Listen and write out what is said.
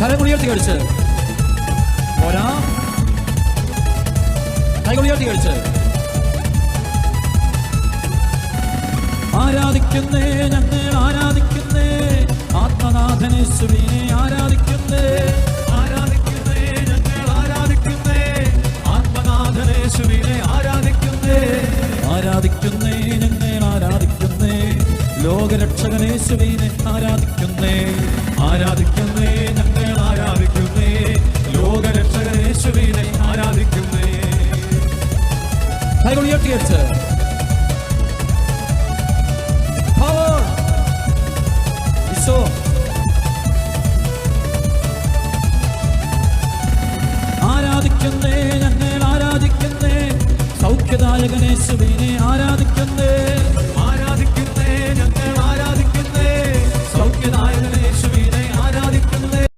കരങ്ങൾ ഉയർത്തി കഴിച്ച് പോരാ. കൈകൾ ഉയർത്തി കഴിച്ച് ആരാധിക്കുന്നേ ഞങ്ങൾ ആരാധിക്കുന്നേ? ആത്മനാഥനേശ്വരിനെ ആരാധിക്കുന്നേ? ആരാധിക്കുന്നേ ഞങ്ങൾ ആരാധിക്കുന്നേ? ആത്മനാഥനേശ്വരിനെ ആരാധിക്കുന്നേ? ആരാധിക്കുന്നേ ഞങ്ങൾ ആരാധിക്കുന്നേ? ലോകരക്ഷകനേശ്വരിനെ സുവിനെ ആരാധിക്കുന്നേ? കൈകൾ ഉയർത്തി വെച്ച് power. ഈശോ ആരാധിക്കുന്നേ ഞങ്ങൾ ആരാധിക്കുന്നേ. സൗഖ്യദായകനേശുവിനെ ആരാധിക്കുന്നേ ആരാധിക്കുന്നേ.